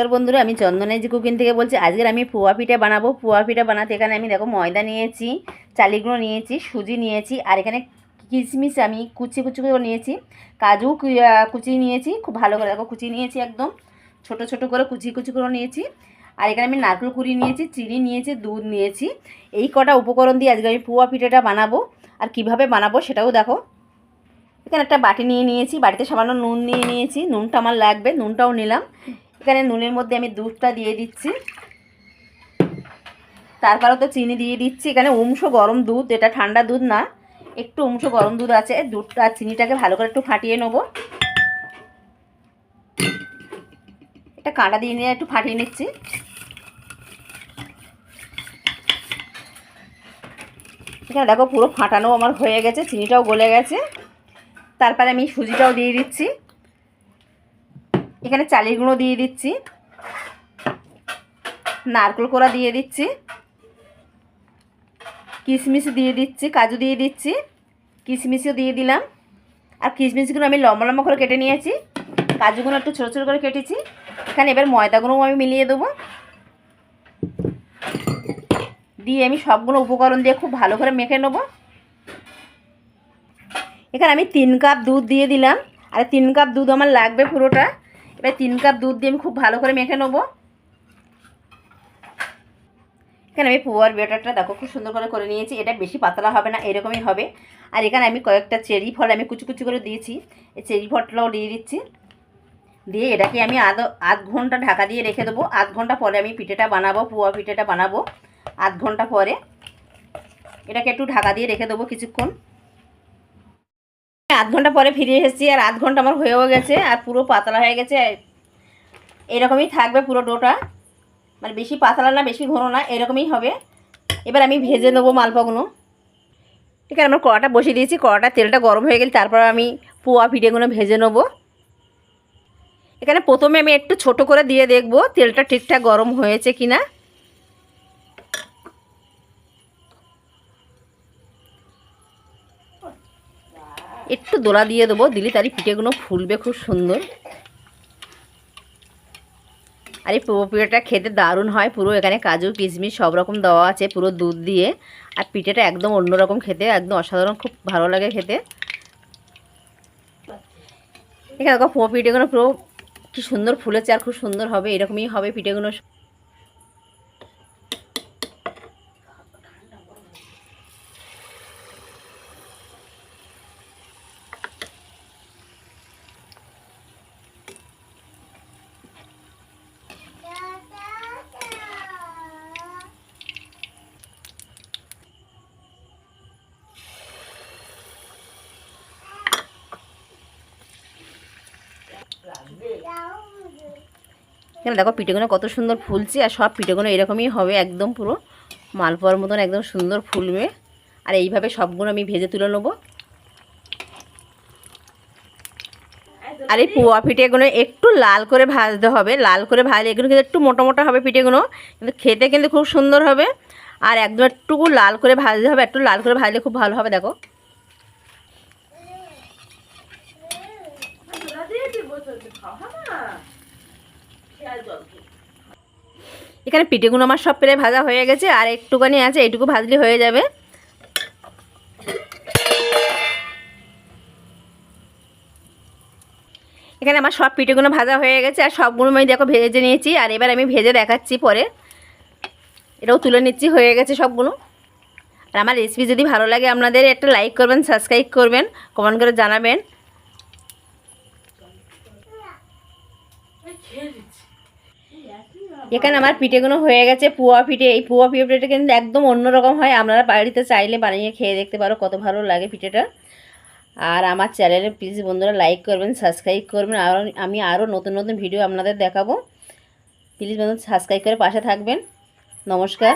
নমস্কার বন্ধুরা, আমি চন্দনের যে কুকিং থেকে বলছি, আজকের আমি পোয়া পিঠা বানাবো। পোয়া পিঠা বানাতে এখানে আমি দেখো ময়দা নিয়েছি, চালিগুঁড়ো নিয়েছি, সুজি নিয়েছি, আর এখানে কিশমিশ আমি কুচি কুচি করে নিয়েছি, কাজু কুচি নিয়েছি, খুব ভালো করে দেখো কুচি নিয়েছি একদম, ছোট ছোট করে কুচি কুচি করে নিয়েছি, আর এখানে আমি নারকেল কুড়ি নিয়েছি, চিনি নিয়েছি, দুধ নিয়েছি, এই কটা উপকরণ দিয়ে আজকে আমি পোয়া পিঠাটা বানাবো, আর কীভাবে বানাবো সেটাও দেখো। এখানে একটা বাটি নিয়ে নিয়েছি, বাটিতে সামান্য নুন নিয়ে নিয়েছি, নুনটা আমার লাগবে, নুনটাও নিলাম এখানে নুনের মধ্যে আমি দুধটা দিয়ে দিচ্ছি। তারপরে তো চিনি দিয়ে দিচ্ছি। এখানে উমশো গরম দুধ, এটা ঠান্ডা দুধ না, একটু উমশো গরম দুধ আছে। দুধটা আর চিনিটাকে ভালো করে একটু ফাটিয়ে নেব। এটা কাঁটা দিয়ে নিয়ে একটু ফাটিয়ে নিচ্ছি। এখানে দেখো পুরো ফাটানো আমার হয়ে গেছে, চিনিটাও গলে গেছে। তারপরে আমি সুজিটাও দিয়ে দিচ্ছি। এখানে চালের গুঁড়ো দিয়ে দিচ্ছি। নারকেল কোড়া দিয়ে দিচ্ছি। কিশমিশ দিয়ে দিচ্ছি, কাজু দিয়ে দিচ্ছি, কিশমিশও দিয়ে দিলাম। আর কিশমিশগুলো আমি লম্বা লম্বা করে কেটে নিয়েছি। কাজুগুলো একটু ছোটো ছোটো করে কেটেছি। এখানে এবার ময়দাগুলোও আমি মিলিয়ে দেবো। দিয়ে আমি সবগুলো উপকরণ দিয়ে খুব ভালো করে মেখে নেব। এখানে আমি তিন কাপ দুধ দিয়ে দিলাম। আর তিন কাপ দুধ আমার লাগবে পুরোটা। এবার তিন কাপ দুধ দিয়ে আমি খুব ভালো করে মেখে নেব। এখানে আমি পোয়ার বেটারটা দেখো, খুব সুন্দর করে করে নিয়েছি। এটা বেশি পাতলা হবে না, এরকমই হবে। আর এখানে আমি কয়েকটা চেরি ফল আমি কুচি কুচি করে দিয়েছি। এই চেরি ফলটাও দিয়ে দিচ্ছি। দিয়ে এটাকে আমি আধ আধ ঘণ্টা ঢাকা দিয়ে রেখে দেবো। আধ ঘণ্টা পরে আমি পিঠেটা বানাবো, পোয়া পিঠেটা বানাবো। আধ ঘণ্টা পরে এটাকে একটু ঢাকা দিয়ে রেখে দেবো কিছুক্ষণ। আধ ঘণ্টা পরে ফিরে এসেছি আর আধ ঘণ্টা আমার হয়েও গেছে আর পুরো পাতলা হয়ে গেছে। এরকমই থাকবে পুরো ডোটা। মানে বেশি পাতলা না, বেশি ঘন না, এরকমই হবে। এবার আমি ভেজে নেব মালপাগুলো ঠিক আছে, আমার কড়াটা বসিয়ে দিয়েছি। কড়াটা তেলটা গরম হয়ে গেলে তারপর আমি পোয়া পিঠেগুলো ভেজে নেব। এখানে প্রথমে আমি একটু ছোট করে দিয়ে দেখব তেলটা ঠিকঠাক গরম হয়েছে কি না একটু দোলা দিয়ে দেবো, দিলে তারই পিঠেগুলো ফুলবে খুব সুন্দর। আর এই পিঠেটা খেতে দারুণ হয়, পুরো এখানে কাজু, কিশমিশ সব রকম দেওয়া আছে, পুরো দুধ দিয়ে। আর পিঠেটা একদম অন্যরকম খেতে, একদম অসাধারণ, খুব ভালো লাগে খেতে। এখানে দেখো পিঠেগুলো পুরো কি সুন্দর ফুলেছে আর খুব সুন্দর হবে, এরকমই হবে পিঠেগুলো। এখানে দেখো পিঠেগুলো কত সুন্দর ফুলছে আর সব পিঠেগুলো এরকমই হবে একদম পুরো মালপোয়ার মতন একদম সুন্দর ফুলবে। আর এইভাবে সবগুলো আমি ভেজে তুলে নেব। আর এই পোয়া পিঠেগুলো একটু লাল করে ভাজতে হবে। লাল করে ভাজলে এগুলো কিন্তু একটু মোটা মোটা হবে পিঠেগুলো। কিন্তু খেতে কিন্তু খুব সুন্দর হবে। আর একদম একটুকু লাল করে ভাজতে হবে। একটু লাল করে ভাজলে খুব ভালো হবে, দেখো। এখানে পিঠেগুলো আমার সব প্রায় ভাজা হয়ে গেছে, আর একটুখানি আছে, এইটুকু ভাজলে হয়ে যাবে। এখানে আমার সব পিঠেগুলো ভাজা হয়ে গেছে, আর সবগুলো আমি দেখো ভেজে নিয়েছি, আর এবার আমি ভেজে দেখাচ্ছি পরে। এটাও তুলে নিচ্ছি, হয়ে গেছে সবগুলো। আর আমার রেসিপি যদি ভালো লাগে, আপনাদের একটা লাইক করবেন সাবস্ক্রাইব করবেন কমেন্ট করে জানাবেন। এখানে আমার পিঠেগুলো হয়ে গেছে, পুয়া পিঠে। এই পুয়া পিঠেটা কিন্তু একদম অন্যরকম হয়। আপনারা বাড়িতে চাইলে বানিয়ে খেয়ে দেখতে পারো কত ভালো লাগে পিঠেটা। আর আমার চ্যানেলে প্লিজ বন্ধুরা লাইক করবেন সাবস্ক্রাইব করবেন। আর আমি আরও নতুন নতুন ভিডিও আপনাদের দেখাবো। প্লিজ বন্ধু সাবস্ক্রাইব করে পাশে থাকবেন। নমস্কার।